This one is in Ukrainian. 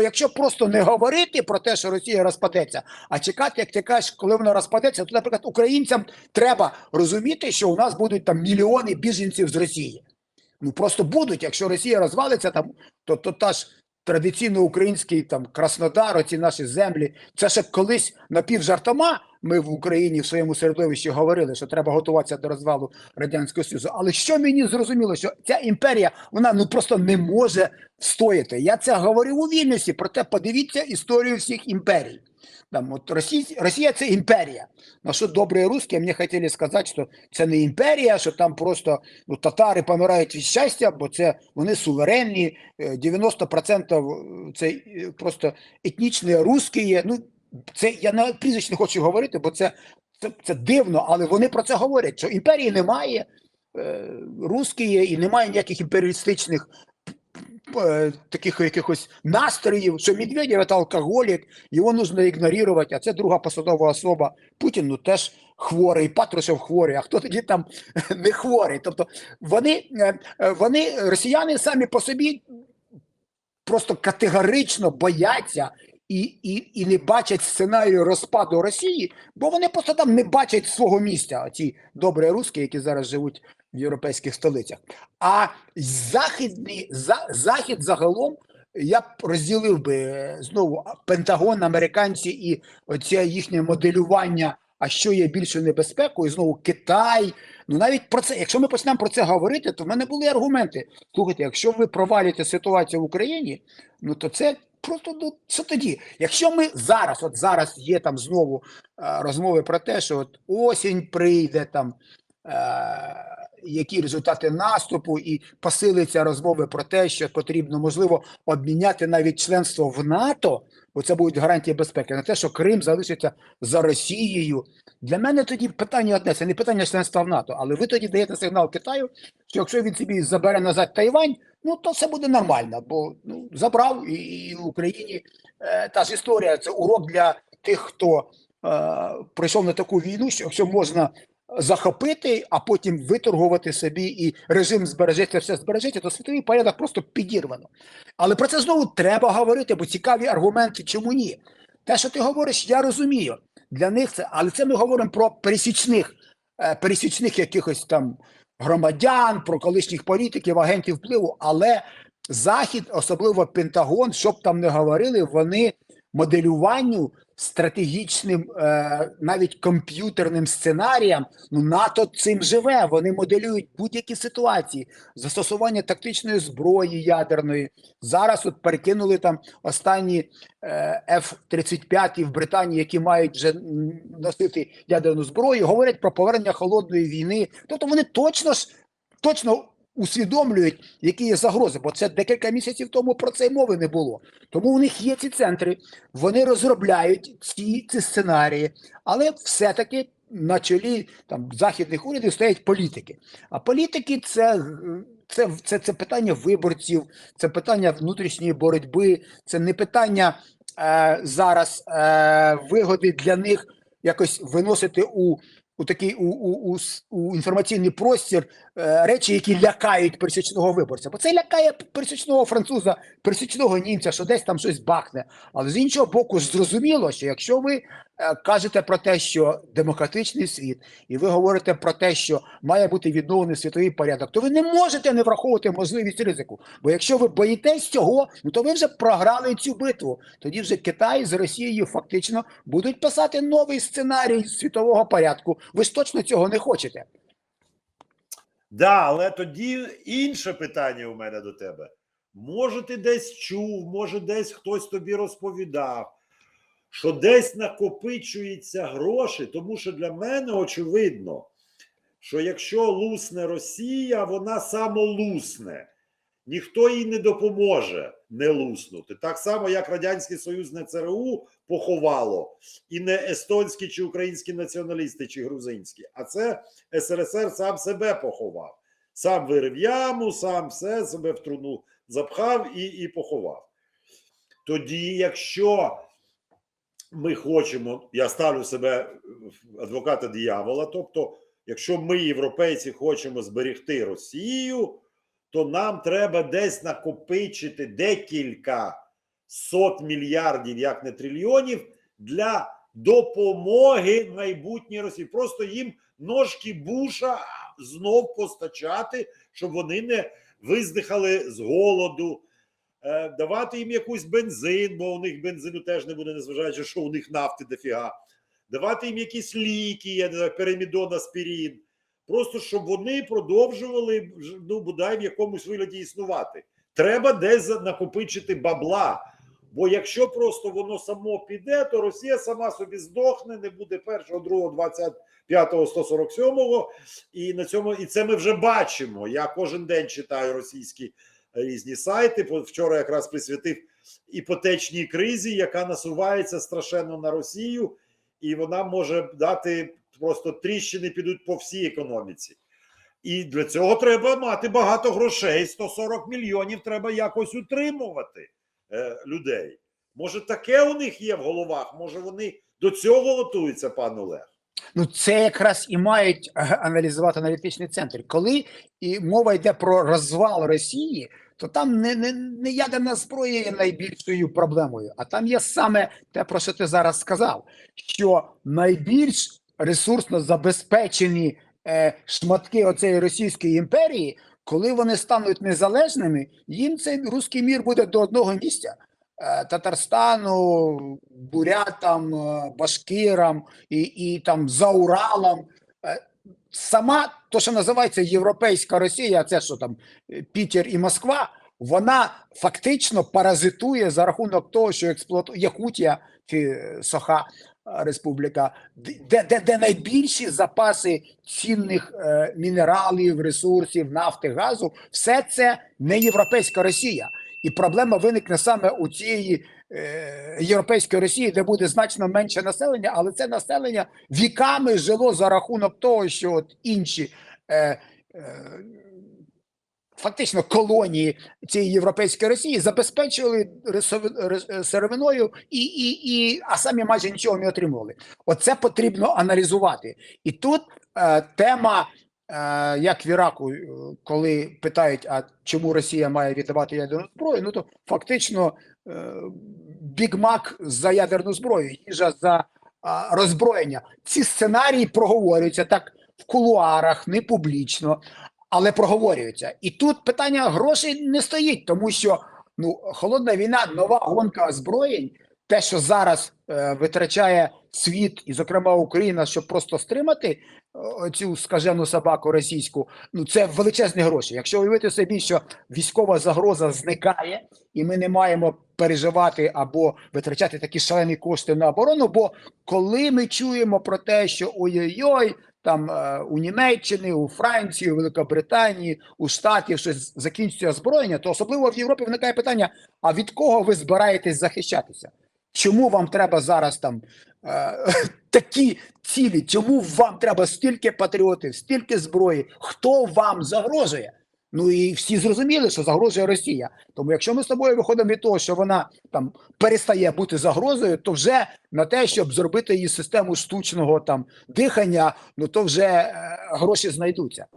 Якщо просто не говорити про те, що Росія розпадеться, а чекати, як ти кажеш, коли вона розпадеться, то, наприклад, українцям треба розуміти, що у нас будуть там мільйони біженців з Росії. Ну просто будуть, якщо Росія розвалиться, там то, то та ж традиційно український там Краснодар, оці наші землі. Це ще колись напівжартома. Ми в Україні в своєму середовищі говорили, що треба готуватися до розвалу радянського союзу. Але що мені зрозуміло, що ця імперія вона ну просто не може встояти. Я це говорив у вільності. Проте подивіться історію всіх імперій. Там от Росія, Росія це імперія. На що добрі русські мені хотіли сказати, що це не імперія, що там просто ну, татари помирають від щастя, бо це вони суверенні, е, 90% це е, просто етнічні русські. Ну, це я на прізвищ не хочу говорити, бо це, це, це дивно, але вони про це говорять, що імперії немає, е, русські і немає ніяких імперіалістичних е, таких якихось настроїв, що Медведєв – це алкоголік, його нужно ігнорувати, а це друга посадова особа. Путін ну теж хворий, Патрушев хворий, а хто тоді там не хворий? Тобто вони, е, е, вони, росіяни самі по собі просто категорично бояться і, і, і не бачать сценарію розпаду Росії, бо вони просто там не бачать свого місця, ці добрі русські, які зараз живуть в європейських столицях. А західний за, захід загалом я б розділив би е, знову Пентагон, американці і оце їхнє моделювання. А що є більшою небезпекою? Знову Китай. Ну навіть про це, якщо ми почнемо про це говорити, то в мене були аргументи. Слухайте, якщо ви провалюєте ситуацію в Україні, ну то це просто ну, що тоді? Якщо ми зараз, от зараз є там знову е, розмови про те, що от осінь прийде там. Е, які результати наступу, і посилиться розмови про те, що потрібно можливо обміняти навіть членство в НАТО, бо це будуть гарантії безпеки, на те, що Крим залишиться за Росією. Для мене тоді питання одне, це не питання членства в НАТО, але ви тоді даєте сигнал Китаю, що якщо він собі забере назад Тайвань, ну то все буде нормально, бо ну забрав і, і в Україні е, та ж історія. Це урок для тих, хто е, прийшов на таку війну, що якщо можна захопити, а потім виторгувати собі, і режим збережеться, все збережеться, то світовий порядок просто підірвано. Але про це знову треба говорити, бо цікаві аргументи, чому ні. Те, що ти говориш, я розумію. Для них це, але це ми говоримо про пересічних, е, пересічних якихось там громадян, про колишніх політиків, агентів впливу. Але Захід, особливо Пентагон, щоб там не говорили, вони моделюванню стратегічним, е, навіть комп'ютерним сценаріям, ну НАТО цим живе. Вони моделюють будь-які ситуації, застосування тактичної зброї ядерної. Зараз от перекинули там останні е, F-35 в Британії, які мають вже носити ядерну зброю, говорять про повернення холодної війни. Тобто вони точно ж точно. Усвідомлюють, які є загрози, бо це декілька місяців тому про це й мови не було. Тому у них є ці центри, вони розробляють ці, ці сценарії, але все-таки на чолі там західних урядів стоять політики. А політики це, це, це, це питання виборців, це питання внутрішньої боротьби, це не питання е, зараз е, вигоди для них якось виносити у. У такий у, у, у, у інформаційний простір е, речі, які лякають пересічного виборця. Бо це лякає пересічного француза, пересічного німця, що десь там щось бахне. Але з іншого боку, зрозуміло, що якщо ви кажете про те, що демократичний світ, і ви говорите про те, що має бути відновлений світовий порядок, то ви не можете не враховувати можливість ризику. Бо якщо ви боїтесь цього, ну то ви вже програли цю битву. Тоді вже Китай з Росією фактично будуть писати новий сценарій світового порядку. Ви ж точно цього не хочете. Да, але тоді інше питання у мене до тебе. Може, ти десь чув, може, десь хтось тобі розповідав, що десь накопичуються гроші, тому що для мене очевидно, що якщо лусне Росія, вона самолусне. Ніхто їй не допоможе не луснути. Так само, як Радянський Союз не ЦРУ поховало, і не естонські чи українські націоналісти, чи грузинські, а це СРСР сам себе поховав. Сам вирив яму, сам все себе в труну запхав і, і поховав. Тоді, якщо ми хочемо, я ставлю себе адвоката диявола, тобто, якщо ми, європейці, хочемо зберегти Росію, то нам треба десь накопичити декілька сот мільярдів, як не трильйонів, для допомоги майбутній Росії. Просто їм ножки Буша знов постачати, щоб вони не виздихали з голоду. Е, давати їм якусь бензин, бо у них бензину теж не буде, незважаючи, що у них нафти дофіга. Давати їм якісь ліки, я не знаю, перемідон, аспірін. Просто щоб вони продовжували ну, бодай в якомусь вигляді існувати. Треба десь накопичити бабла. Бо якщо просто воно само піде, то Росія сама собі здохне, не буде першого, другого, 25-го, 147-го. І на цьому і це ми вже бачимо. Я кожен день читаю російські різні сайти. Вчора якраз присвятив іпотечній кризі, яка насувається страшенно на Росію, і вона може дати просто тріщини підуть по всій економіці. І для цього треба мати багато грошей. 140 мільйонів треба якось утримувати е, людей. Може, таке у них є в головах? Може, вони до цього готуються, пан Олег? Ну, це якраз і мають аналізувати аналітичний центр. Коли і мова йде про розвал Росії, то там не, не, не ядерна зброя є найбільшою проблемою, а там є саме те, про що ти зараз сказав, що найбільш ресурсно забезпечені е, шматки оцеї Російської імперії, коли вони стануть незалежними, їм цей руський мір буде до одного місця. Е, Татарстану, бурятам, е, башкирам і, і там за Уралом. Е, Сама то, що називається Європейська Росія, це що там Пітер і Москва, вона фактично паразитує за рахунок того, що експлуатує Якутія чи Соха Республіка, де, де, де найбільші запаси цінних е, мінералів, ресурсів, нафти, газу, все це не європейська Росія. І проблема виникне саме у цієї е, європейської Росії, де буде значно менше населення, але це населення віками жило за рахунок того, що от інші е, е, фактично колонії цієї європейської Росії забезпечували сировиною, і, і, і, а самі майже нічого не отримували. Оце потрібно аналізувати. І тут тема. Е, Як в Іраку, е, коли питають, а чому Росія має віддавати ядерну зброю, ну то фактично е, бігмак за ядерну зброю, їжа за роззброєння. Ці сценарії проговорюються так в кулуарах, не публічно, але проговорюються. І тут питання грошей не стоїть, тому що ну, холодна війна, нова гонка озброєнь, те, що зараз витрачає світ, і, зокрема, Україна, щоб просто стримати е, цю скажену собаку російську, ну це величезні гроші. Якщо уявити собі, що військова загроза зникає, і ми не маємо переживати або витрачати такі шалені кошти на оборону. Бо коли ми чуємо про те, що ой-ой-ой, там е, у Німеччини, у Франції, у Великобританії, у Штатів щось закінчується озброєння, то особливо в Європі виникає питання: а від кого ви збираєтесь захищатися? Чому вам треба зараз там е, такі цілі? Чому вам треба стільки патріотів, стільки зброї? Хто вам загрожує? Ну і всі зрозуміли, що загрожує Росія. Тому якщо ми з тобою виходимо від того, що вона там перестає бути загрозою, то вже на те, щоб зробити її систему штучного там дихання, ну то вже е, гроші знайдуться.